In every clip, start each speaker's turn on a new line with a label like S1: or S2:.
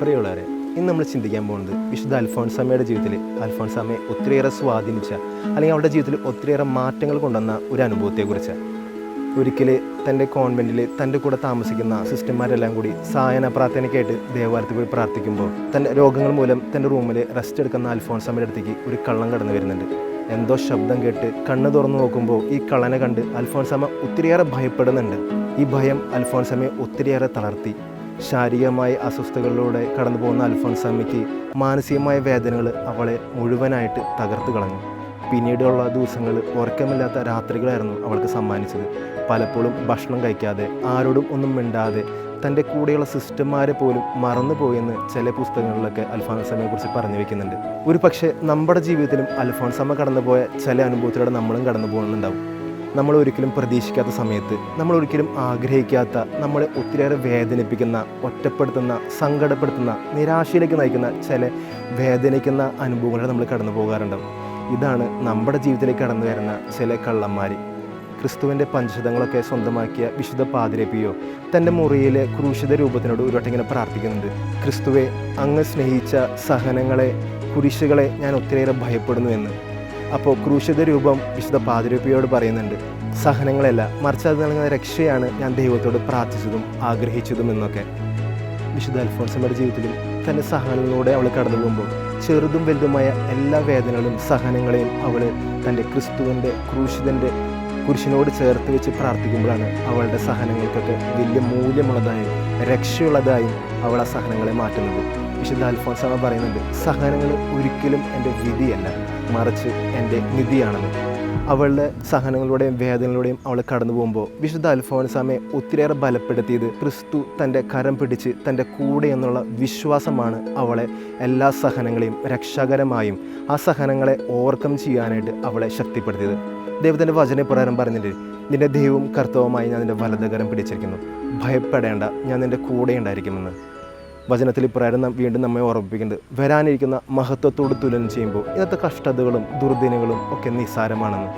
S1: പ്രിയമുള്ളവരെ ഇന്ന് നമ്മൾ ചിന്തിക്കാൻ പോകുന്നത് വിശുദ്ധ അൽഫോൺസാമയുടെ ജീവിതത്തിൽ അൽഫോൺസാമയെ ഒത്തിരിയേറെ സ്വാധീനിച്ച അല്ലെങ്കിൽ അവളുടെ ജീവിതത്തിൽ ഒത്തിരിയേറെ മാറ്റങ്ങൾ കൊണ്ടുവന്ന ഒരു അനുഭവത്തെക്കുറിച്ച്. ഒരിക്കൽ തന്റെ കോൺവെന്റിൽ തന്റെ കൂടെ താമസിക്കുന്ന സിസ്റ്റർമാരെല്ലാം കൂടി സായന പ്രാർത്ഥനയ്ക്കായിട്ട് ദേവാലയത്തിൽ പോയി പ്രാർത്ഥിക്കുമ്പോൾ തന്റെ രോഗങ്ങൾ മൂലം തന്റെ റൂമിൽ റെസ്റ്റ് എടുക്കുന്ന അൽഫോൺസാമയുടെ അടുത്തേക്ക് ഒരു കള്ളം കടന്നു വരുന്നുണ്ട്. എന്തോ ശബ്ദം കേട്ട് കണ്ണ് തുറന്നു നോക്കുമ്പോൾ ഈ കള്ളനെ കണ്ട് അൽഫോൺസാമ ഒത്തിരിയേറെ ഭയപ്പെടുന്നുണ്ട്. ഈ ഭയം അൽഫോൺസാമയെ ഒത്തിരിയേറെ തളർത്തി. ശാരീരികമായ അസ്വസ്ഥതകളിലൂടെ കടന്നു പോകുന്ന അൽഫോൺസാമയ്ക്ക് മാനസികമായ വേദനകൾ അവളെ മുഴുവനായിട്ട് തകർത്ത് കളഞ്ഞു. പിന്നീടുള്ള ദിവസങ്ങൾ ഉറക്കമില്ലാത്ത രാത്രികളായിരുന്നു അവൾക്ക് സമ്മാനിച്ചത്. പലപ്പോഴും ഭക്ഷണം കഴിക്കാതെ ആരോടും ഒന്നും മിണ്ടാതെ തന്റെ കൂടെയുള്ള സിസ്റ്റർമാരെ പോലും മറന്നു പോയെന്ന് ചില പുസ്തകങ്ങളിലൊക്കെ അൽഫോൻസമ്മയെ കുറിച്ച് പറഞ്ഞു വെക്കുന്നുണ്ട്. ഒരു പക്ഷേ നമ്മുടെ ജീവിതത്തിലും അൽഫോൻസമ്മ കടന്നുപോയ ചില അനുഭവത്തിലൂടെ നമ്മളും കടന്നു പോകുന്നുണ്ടാവും നമ്മൾ ഒരിക്കലും പ്രതീക്ഷിക്കാത്ത സമയത്ത് നമ്മൾ ഒരിക്കലും ആഗ്രഹിക്കാത്ത നമ്മളെ ഒത്തിരിയേറെ വേദനിപ്പിക്കുന്ന ഒറ്റപ്പെടുത്തുന്ന സങ്കടപ്പെടുത്തുന്ന നിരാശയിലേക്ക് നയിക്കുന്ന ചില വേദനിക്കുന്ന അനുഭവങ്ങളെ നമ്മൾ കടന്നു പോകാറുണ്ടാവും. ഇതാണ് നമ്മുടെ ജീവിതത്തിലേക്ക് കടന്നു വരുന്ന ചില കള്ളന്മാർ ക്രിസ്തുവിന്റെ പഞ്ചശതങ്ങളൊക്കെ സ്വന്തമാക്കിയ വിശുദ്ധ പാതിരപ്പിയോ തന്റെ മുറിയിലെ ക്രൂശിത രൂപത്തിനോട് ഒരുവട്ടിങ്ങനെ പ്രാർത്ഥിക്കുന്നുണ്ട്. ക്രിസ്തുവെ അങ്ങ് സ്നേഹിച്ച സഹനങ്ങളെ കുരിശുകളെ ഞാൻ ഒത്തിരിയേറെ ഭയപ്പെടുന്നു എന്ന്. അപ്പോൾ ക്രൂശിത രൂപം വിശുദ്ധ പാതിരൂപ്പിയോട് പറയുന്നുണ്ട് സഹനങ്ങളല്ല മറിച്ച് അത് നൽകുന്ന രക്ഷയാണ് ഞാൻ ദൈവത്തോട് പ്രാർത്ഥിച്ചതും ആഗ്രഹിച്ചതും എന്നൊക്കെ. വിശുദ്ധ അൽഫോൺസമ്മയുടെ ജീവിതത്തിലും തന്റെ സഹനങ്ങളിലൂടെ അവൾ കടന്നു പോകുമ്പോൾ ചെറുതും വലുതുമായ എല്ലാ വേദനകളും സഹനങ്ങളെയും അവൾ തന്റെ ക്രിസ്തുവിന്റെ ക്രൂശിതന്റെ കുരിശിനോട് ചേർത്ത് വെച്ച് പ്രാർത്ഥിക്കുമ്പോഴാണ് അവളുടെ സഹനങ്ങൾക്കൊക്കെ വലിയ മൂല്യമുള്ളതായും രക്ഷയുള്ളതായും അവൾ ആ സഹനങ്ങളെ മാറ്റുന്നത്. വിശുദ്ധ അൽഫോൻസമ്മ പറയുന്നുണ്ട് സഹനങ്ങൾ ഒരിക്കലും എന്റെ വിധിയല്ല മറിച്ച് എന്റെ നിധിയാണെന്ന്. അവളുടെ സഹനങ്ങളുടെയും വേദനകളുടെയും അവൾ കടന്നു പോകുമ്പോൾ വിശുദ്ധ അൽഫോൻസാമയെ ഒത്തിരിയേറെ ബലപ്പെടുത്തിയത് ക്രിസ്തു തന്റെ കരം പിടിച്ച് തന്റെ കൂടെ എന്നുള്ള വിശ്വാസമാണ് അവളെ എല്ലാ സഹനങ്ങളെയും രക്ഷാകരമായും ആ സഹനങ്ങളെ ഓവർകം ചെയ്യാനായിട്ട് അവളെ ശക്തിപ്പെടുത്തിയത്. ദൈവത്തിന്റെ വചനപ്രകാരം പറഞ്ഞിട്ട് നിന്റെ ദൈവവും കർത്തവുമായി ഞാൻ നിന്റെ വലതുകരം പിടിച്ചിരിക്കുന്നു. ഭയപ്പെടേണ്ട ഞാൻ നിന്റെ കൂടെ ഉണ്ടായിരിക്കുമെന്ന്. വചനത്തിൽ ഇപ്രകാരം വീണ്ടും നമ്മെ ഓർമ്മിപ്പിക്കുന്നത് വരാനിരിക്കുന്ന മഹത്വത്തോട് തുലനം ചെയ്യുമ്പോൾ ഇന്നത്തെ കഷ്ടതകളും ദുർദിനങ്ങളും ഒക്കെ നിസ്സാരമാണെന്ന്.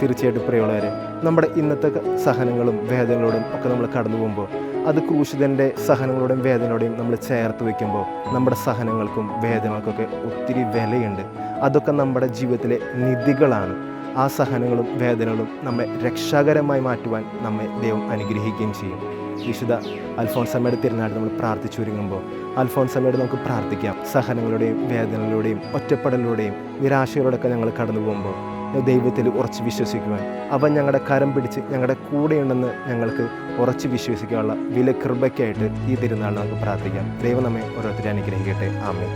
S1: തീർച്ചയായിട്ടും പ്രിയമുള്ളവരെ നമ്മുടെ ഇന്നത്തെ സഹനങ്ങളും വേദനകളോടും ഒക്കെ നമ്മൾ കടന്നു പോകുമ്പോൾ അത് ക്രൂശിതന്റെ സഹനങ്ങളോടും വേദനയോടെയും നമ്മൾ ചേർത്ത് വയ്ക്കുമ്പോൾ നമ്മുടെ സഹനങ്ങൾക്കും വേദനകൾക്കൊക്കെ ഒത്തിരി വിലയുണ്ട്. അതൊക്കെ നമ്മുടെ ജീവിതത്തിലെ നിധികളാണ്. ആ സഹനങ്ങളും വേദനകളും നമ്മെ രക്ഷാകരമായി മാറ്റുവാൻ നമ്മെ ദൈവം അനുഗ്രഹിക്കുകയും ചെയ്യും. വിശുദ്ധ അൽഫോൺസമ്മയുടെ തിരുനാട് നമ്മൾ പ്രാർത്ഥിച്ചൊരുങ്ങുമ്പോൾ അൽഫോൺസമ്മയോട് നമുക്ക് പ്രാർത്ഥിക്കാം. സഹനങ്ങളുടെയും വേദനകളുടെയും ഒറ്റപ്പെടലുടെയും നിരാശകളോടൊക്കെ ഞങ്ങൾ കടന്നു പോകുമ്പോൾ ദൈവത്തിൽ ഉറച്ച് വിശ്വസിക്കുവാൻ അവൻ ഞങ്ങളുടെ കരം പിടിച്ച് ഞങ്ങളുടെ കൂടെയുണ്ടെന്ന് ഞങ്ങൾക്ക് ഉറച്ച് വിശ്വസിക്കാനുള്ള വില കൃപയ്ക്കായിട്ട് ഈ തിരുനാൾ നമുക്ക് പ്രാർത്ഥിക്കാം. ദൈവം നമ്മെ ഓരോരുത്തരെ അനുഗ്രഹിക്കട്ടെ. ആമേ